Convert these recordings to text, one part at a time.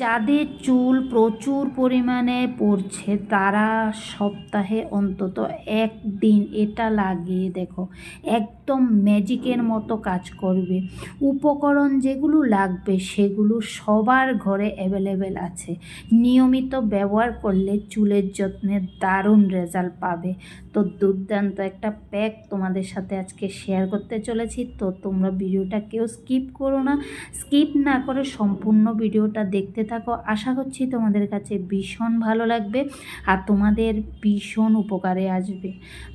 যাদের চুল প্রচুর পরিমাণে পড়ছে, তারা সপ্তাহে অন্তত একদিন এটা লাগিয়ে দেখো, একদম ম্যাজিকের মতো কাজ করবে। উপকরণ যেগুলো লাগবে, সেগুলো সবার ঘরে অ্যাভেলেবেল আছে। নিয়মিত ব্যবহার করলে চুলের যত্নে দারুণ রেজাল্ট পাবে। তো দুর্দান্ত একটা প্যাক তোমাদের সাথে আজকে শেয়ার করতে চলেছি। তো তোমরা ভিডিওটা কেউ স্কিপ করো না। স্কিপ না করে সম্পূর্ণ ভিডিওটা দেখতে থাকো। আশা করছি তোমাদের কাছে ভীষণ ভালো লাগবে আর তোমাদের ভীষণ উপকারে আসবে।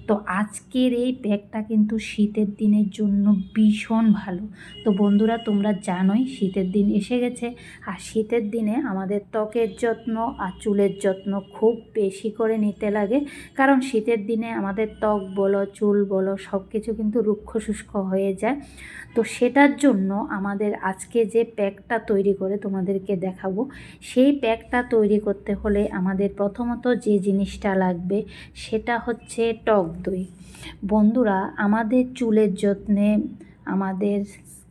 তো আজকের এই প্যাকটা কিন্তু শীতের দিনের জন্য ভীষণ ভালো। তো বন্ধুরা, তোমরা জানোই শীতের দিন এসে গেছে আর শীতের দিনে আমাদের ত্বকের যত্ন আর চুলের যত্ন খুব বেশি করে নিতে লাগে। কারণ শীতের দিনে আমাদের ত্বক বলো, চুল বলো সব কিছু কিন্তু রুক্ষ শুষ্ক হয়ে যায়। তো সেটার জন্য আমাদের আজকে যে প্যাকটা তৈরি করে তোমাদেরকে দেখাবো সেই প্যাকটা তৈরি করতে হলে আমাদের প্রথমত যে জিনিসটা লাগবে সেটা হচ্ছে টক দই। বন্ধুরা, আমাদের চুলের যত্নে আমাদের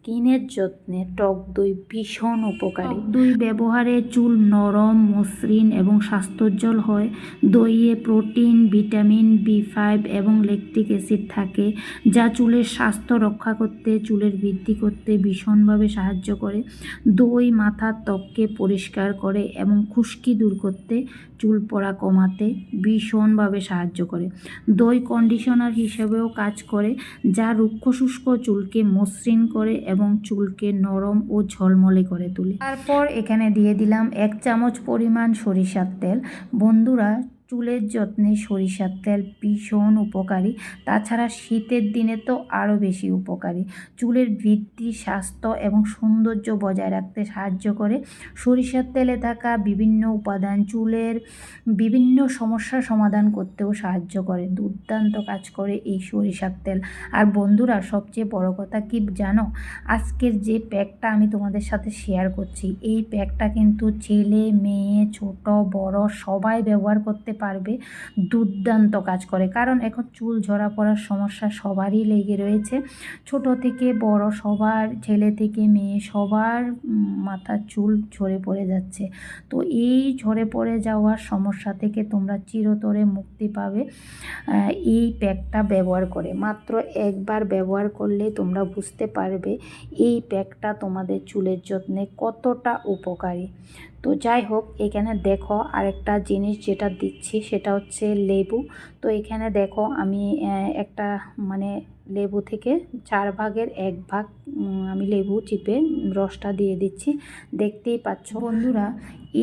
স্কিনের যত্নে টক দই ভীষণ উপকারী। দই ব্যবহারে চুল নরম, মসৃণ এবং স্বাস্থ্যোজ্জ্বল হয়। দইয়ে প্রোটিন, ভিটামিন বি ফাইভ এবং ল্যাকটিক অ্যাসিড থাকে, যা চুলের স্বাস্থ্য রক্ষা করতে, চুলের বৃদ্ধি করতে ভীষণভাবে সাহায্য করে। দই মাথার ত্বককে পরিষ্কার করে এবং খুশকি দূর করতে, চুল পড়া কমাতে ভীষণভাবে সাহায্য করে। দই কন্ডিশনার হিসেবেও কাজ করে, যা রুক্ষ শুষ্ক চুলকে মসৃণ করে এবং চুলকে নরম ও ঝলমলে করে তুলে। তারপর এখানে দিয়ে দিলাম এক চামচ পরিমাণ সরিষার তেল। বন্ধুরা চুলের যত্নে সরিষার তেল ভীষণ উপকারী। তাছাড়া শীতের দিনে তো আরও বেশি উপকারী। চুলের বৃদ্ধি, স্বাস্থ্য এবং সৌন্দর্য বজায় রাখতে সাহায্য করে। সরিষার তেলে থাকা বিভিন্ন উপাদান চুলের বিভিন্ন সমস্যার সমাধান করতেও সাহায্য করে। দুর্দান্ত কাজ করে এই সরিষার তেল। আর বন্ধুরা, সবচেয়ে বড় কথা কি জানো? আজকের যে প্যাকটা আমি তোমাদের সাথে শেয়ার করছি, এই প্যাকটা কিন্তু ছেলে, মেয়ে, ছোট, বড় সবাই ব্যবহার করতে পারবে, দুর্দান্ত কাজ করে। কারণ এখন চুল ঝরা পড়ার সমস্যা সবারই লেগে রয়েছে। ছোট থেকে বড় সবার, ছেলে থেকে মেয়ে সবার মাথার চুল ঝরে পড়ে যাচ্ছে। তো এই ঝরে পড়ে যাওয়ার সমস্যা থেকে তোমরা চিরতরে মুক্তি পাবে এই প্যাকটা ব্যবহার করে। মাত্র একবার ব্যবহার করলে তোমরা বুঝতে পারবে এই প্যাকটা তোমাদের চুলের যত্নে কতটা উপকারী। তো যাই হোক, এখানে দেখো আরেকটা জিনিস যেটা দিচ্ছি সেটা হচ্ছে লেবু। তো এখানে দেখো আমি একটা মানে লেবু থেকে চার ভাগের এক ভাগ আমি লেবু চিপে রসটা দিয়ে দিচ্ছি। দেখতেই পাচ্ছ বন্ধুরা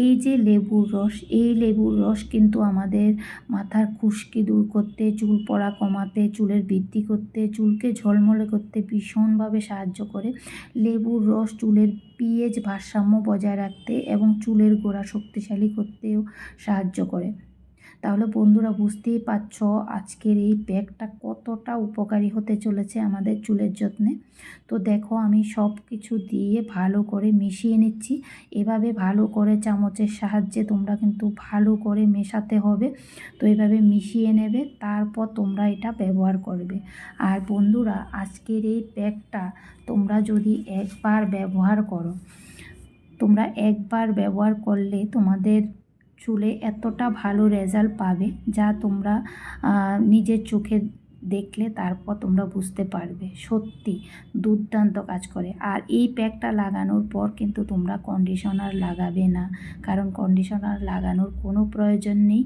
এই যে লেবুর রস এই লেবুর রস কিন্তু আমাদের মাথার খুশকি দূর করতে চুল পড়া কমাতে চুলের বৃদ্ধি করতে চুলকে ঝলমলে করতে ভীষণভাবে সাহায্য করে। লেবুর রস চুলের পিএইচ ভারসাম্য বজায় রাখতে এবং চুলের গোড়া শক্তিশালী করতেও সাহায্য করে। তাহলে বন্ধুরা বুঝতেই পারছ আজকের এই প্যাকটা কতটা উপকারী হতে চলেছে আমাদের চুলের যত্নে। তো দেখো আমি সব কিছু দিয়ে ভালো করে মিশিয়ে নিচ্ছি। এভাবে ভালো করে চামচের সাহায্যে তোমরা কিন্তু ভালো করে মেশাতে হবে। তো এভাবে মিশিয়ে নেবে, তারপর তোমরা এটা ব্যবহার করবে। আর বন্ধুরা আজকের এই প্যাকটা তোমরা যদি একবার ব্যবহার করো, তোমরা একবার ব্যবহার করলে তোমাদের চুলে এতটা ভালো রেজাল্ট পাবে যা তোমরা নিজের চোখে দেখলে তারপর তোমরা বুঝতে পারবে। সত্যি দুর্দান্ত কাজ করে। আর এই প্যাকটা লাগানোর পর কিন্তু তোমরা কন্ডিশনার লাগাবে না। কারণ কন্ডিশনার লাগানোর কোনো প্রয়োজন নেই।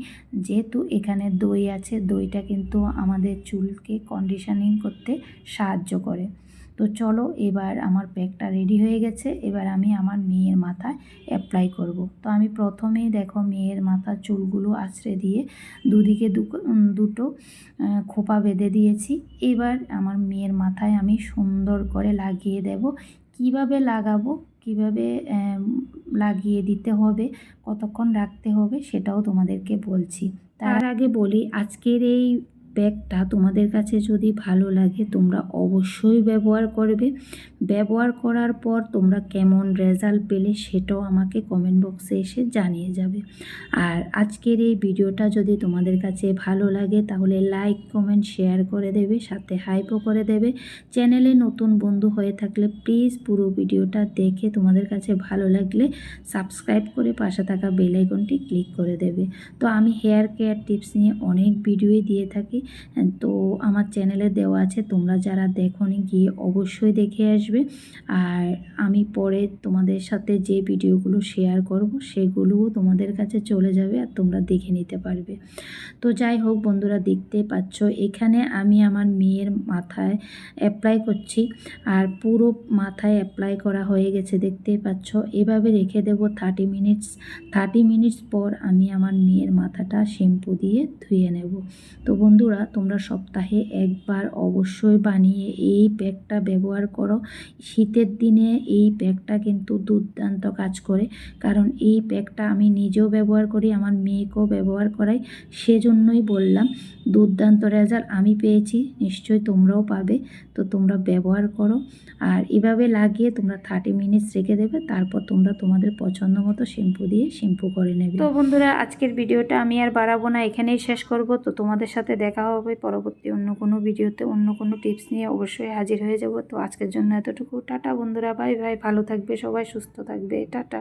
যেহেতু এখানে দই আছে, দইটা কিন্তু আমাদের চুলকে কন্ডিশনিং করতে সাহায্য করে। তো চলো এবার আমার প্যাকটা রেডি হয়ে গেছে। এবার আমি আমার মেয়ের মাথায় অ্যাপ্লাই করব। তো আমি প্রথমেই দেখো মেয়ের মাথার চুলগুলো আছড়ে দিয়ে দুদিকে দুটো খোপা বেঁধে দিয়েছি। এবার আমার মেয়ের মাথায় আমি সুন্দর করে লাগিয়ে দেব। কীভাবে লাগাবো? কীভাবে লাগিয়ে দিতে হবে? কতক্ষণ রাখতে হবে? সেটাও তোমাদেরকে বলছি। তার আগে বলি, আজকের এই ব্যাগটা তোমাদের কাছে যদি ভালো লাগে, তোমরা অবশ্যই ব্যবহার করবে। ব্যবহার করার পর তোমরা কেমন রেজাল্ট পেলে সেটাও আমাকে কমেন্ট বক্সে এসে জানিয়ে যাবে। আর আজকের এই ভিডিওটা যদি তোমাদের কাছে ভালো লাগে, তাহলে লাইক কমেন্ট শেয়ার করে দেবে, সাথে হাইপও করে দেবে। চ্যানেলে নতুন বন্ধু হয়ে থাকলে প্লিজ পুরো ভিডিওটা দেখে তোমাদের কাছে ভালো লাগলে সাবস্ক্রাইব করে পাশে থাকা বেল আইকনটি ক্লিক করে দেবে। তো আমি হেয়ার কেয়ার টিপস নিয়ে অনেক ভিডিওই দিয়ে থাকি। তো আমার চ্যানেলে দেওয়া আছে, তোমরা যারা দেখোনি গিয়ে অবশ্যই দেখে আসবে। আর আমি পরে তোমাদের সাথে যে ভিডিওগুলো শেয়ার করব, সেগুলোও তোমাদের কাছে চলে যাবে আর তোমরা দেখে নিতে পারবে। তো যাই হোক বন্ধুরা, দেখতে পাচ্ছ, এখানে আমি আমার মেয়ের মাথায় অ্যাপ্লাই করছি। আর পুরো মাথায় অ্যাপ্লাই করা হয়ে গেছে, দেখতে পাচ্ছ। এভাবে রেখে দেব থার্টি মিনিটস থার্টি মিনিটস পর আমি আমার মেয়ের মাথাটা শ্যাম্পু দিয়ে ধুয়ে নেব। তো বন্ধুরা তোমরা সপ্তাহে একবার অবশ্যই বানিয়ে এই প্যাকটা ব্যবহার করো। শীতের দিনে এই প্যাকটা কিন্তু দুর্দান্ত কাজ করে, কারণ এই প্যাকটা আমি নিজেও ব্যবহার করি, আমার মেয়েকেও ব্যবহার করাই, সেজন্যই বললাম, দুর্দান্ত রেজাল্ট আমি পেয়েছি, নিশ্চয়ই তোমরাও পাবে, তো তোমরা ব্যবহার করো। আর এভাবে লাগিয়ে তোমরা থার্টি মিনিটস রেখে দেবে, তারপর তোমরা তোমাদের পছন্দ মতো শ্যাম্পু দিয়ে শ্যাম্পু করে নেবে। তো বন্ধুরা, আজকের ভিডিওটা আমি আর বাড়াবো না, এখানেই শেষ করব, তো তোমাদের সাথে দেখা হবে পরবর্তী অন্য কোনো ভিডিওতে, অন্য কোনো টিপস নিয়ে অবশ্যই হাজির হয়ে যাব। তো আজকের জন্য এতটুকু। টাটা বন্ধুরা, বাই বাই। ভালো থাকবে সবাই, সুস্থ থাকবে। টাটা।